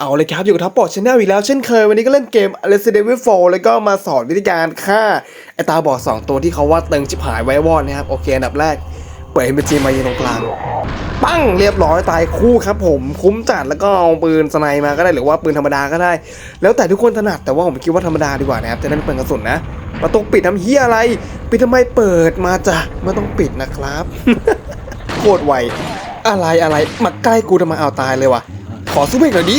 เอาเลยครับ อยู่กับท็อปปอร์ชแนลอีกแล้วเช่นเคย วันนี้ก็เล่นเกม Resident Evil 4แล้วก็มาสอนวิธีการฆ่า ไอตาบอดสองตัวที่เขาว่าเติงชิบหายไว้วอดนะครับ โอเค อันดับแรก เปิด MG มายืนตรงกลาง ปั้งเรียบร้อยตายคู่ครับผม คุ้มจัดแล้วก็เอาปืนสไนมาก็ได้หรือว่าปืนธรรมดาก็ได้ แล้วแต่ทุกคนถนัดแต่ว่าผมคิดว่าธรรมดาดีกว่านะครับจะได้ไม่เปลืองกระสุนนะประตูปิดทำเฮียอะไรปิดทำไมเปิดมาจ้ะไม่ต้องปิดนะครับโคตรไวอะไรอะไรมาใกล้กูทำไมเอาตายเลยวะขอซูเปกหน่อยดิ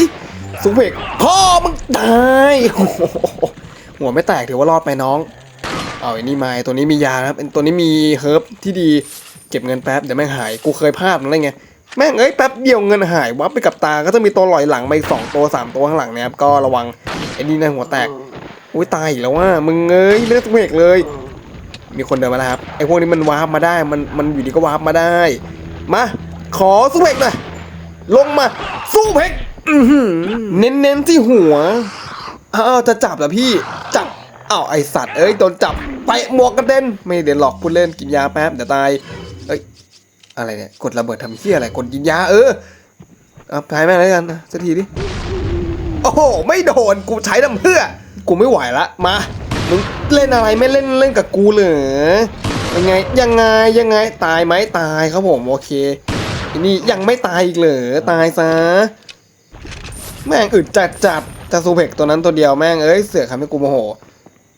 ซูเปกพ่อมึงตายหัวไม่แตกถือว่ารอดไปน้อง เอาไอ้นี่มาไอตัวนี้มียาครับตัวนี้มีเฮิร์บที่ดีเก็บเงินแป๊บเดี๋ยวแม่งหายกูเคยพลาดอะไรไงแม่งเอ้ยแป๊บเดียวเงินหายวับไปกับตาก็จะมีตัวลอยหลังมาอีกสองตัวสามตัวข้างหลังนะครับก็ระวังไอ้นี่นะหัวแตกอุ้ยตายอีกแล้วว่ามึงเอ้ยเลือดเวกเลย มีคนเดินมาแล้วครับไอ้พวกนี้มันวาร์ปมาได้มันมันอยู่ดีก็วาร์ปมาได้ มา ขอสู้เพกหน่อยลงมาสู้เพก เน้นเน้นๆที่หัว อ้าวจะจับเหรอพี่ จับ อ้าวไอสัตว์ เอ้ยโดนจับ ไปหมวกกระเด็น ไม่เดี๋ยวหลอกพูดเล่นกินยาแป๊บเดี๋ยวตาย เอ้ย อะไรเนี่ย กดระเบิดทำเหี้ยอะไร กดกินยาเออเอาพายแม่งแล้วกันสักทีดิ โอ้โห ไม่โดน กูใช้ทำเพื่อ กูไม่ไหวละ มา มึงเล่นอะไรไม่เล่นเล่นกับกูเหรอยังไง ยังไง ยังไง ตายไหมตายครับผม โอเคนนี้ยังไม่ตายอีกเหรอ ตายซะ แม่งอึดจัดจัดจะซูเพกตัวนั้นตัวเดียวแม่งเอ้ยเสือกทำให้กูโมโห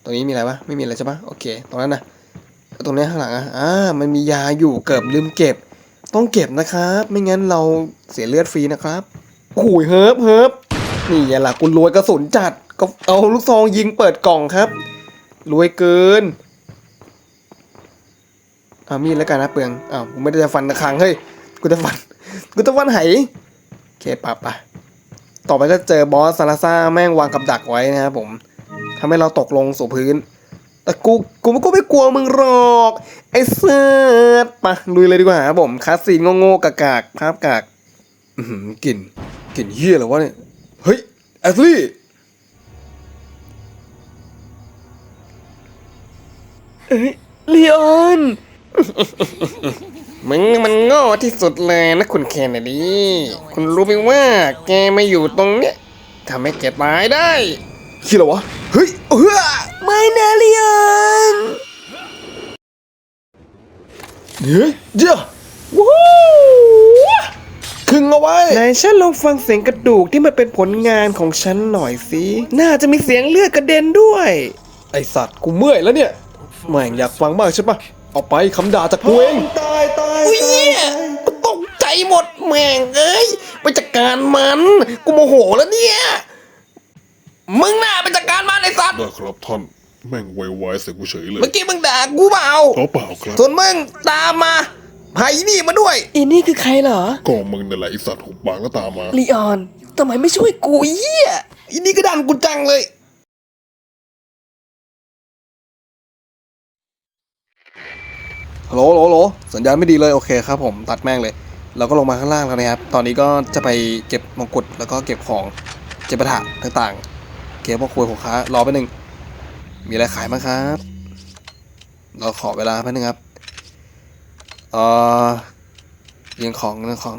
ตรงนี้มีอะไรปะไม่มีอะไรใช่ปะโอเค ตรงนั้นนะตรงนี้ข้างหลังอะอ่ามันมียาอยู่เกือบลืมเก็บ ต้องเก็บนะครับ ไม่งั้นเราเสียเลือดฟรีนะครับขู่ยเฮิร์บเฮิร์บนี่อย่าล่ะกูรวยกระสุนจัดก็เอาลูกซองยิงเปิดกล่องครับ รวยเกินเอามีดแล้วกันนะเปลืองอ้าวกูไม่ได้จะฟันตะคางเฮ้ยกูจะฟันกูจะฟันไหโอเคปะปะ ต่อไปก็เจอบอสซาลาซ่าแม่งวางกับดักไว้นะครับผมทำให้เราตกลงสู่พื้น แต่กูกูก็ไม่กลัวมึงหรอก ไอ้เสือดปะลุยเลยดีกว่าครับผมคาสซีนโง่ๆกากากภาพกากกลิ่นกลิ่นเฮี้ยเหรอวะเนี่ย เฮ้ยแอสลี่ลีออน มึงมันโง่ที่สุดเลยนะคุณเคนเนดี คุณรู้ไหมว่าแกมาอยู่ตรงเนี้ยทำให้แกตายได้คิดเหรอวะ เฮ้ยเฮ้อไม่นะลีออนเฮ้ยเจ้าวู้คึงเอาไว้ไหนฉันลองฟังเสียงกระดูกที่มันเป็นผลงานของฉันหน่อยสิ น่าจะมีเสียงเลือดกระเด็นด้วย ไอสัตว์กูเมื่อยแล้วเนี่ยแม่งอยากฟังมากใช่ปะเอาไปคำด่าจากกูเองตายตาย อุ้ยตกใจหมดแม่งเอ้ยไปจัดการมัน กูโมโหแล้วเนี่ย มึงน่าไปจัดการมันไอ้สัตว์ได้ครับท่านแม่งไวๆใส่กูเฉยเลยเมื่อกี้มึงด่ากูเปล่าเอาเปล่าครับส่วนมึงตามมาไผ่นี่มาด้วยอีนี่คือใครเหรอก็มึงนั่นแหละไอสัตว์หุบปากก็ตามมาลีออนทำไมไม่ช่วยกูเยี่ยอีนี่ก็ดันกูจังเลยฮัลโหลฮัลโหลฮัลโหล สัญญาณไม่ดีเลยโอเคครับผมตัดแม่งเลย เราก็ลงมาข้างล่างแล้วนะครับ ตอนนี้ก็จะไปเก็บมงกุฎแล้วก็เก็บของเจ็บปะทะต่างๆ เก็บพวกคุยของค้ารอไปหนึ่งมีอะไรขายบ้างครับ เราขอเวลาแป๊บนึงครับ เออเรียงของเรื่องของ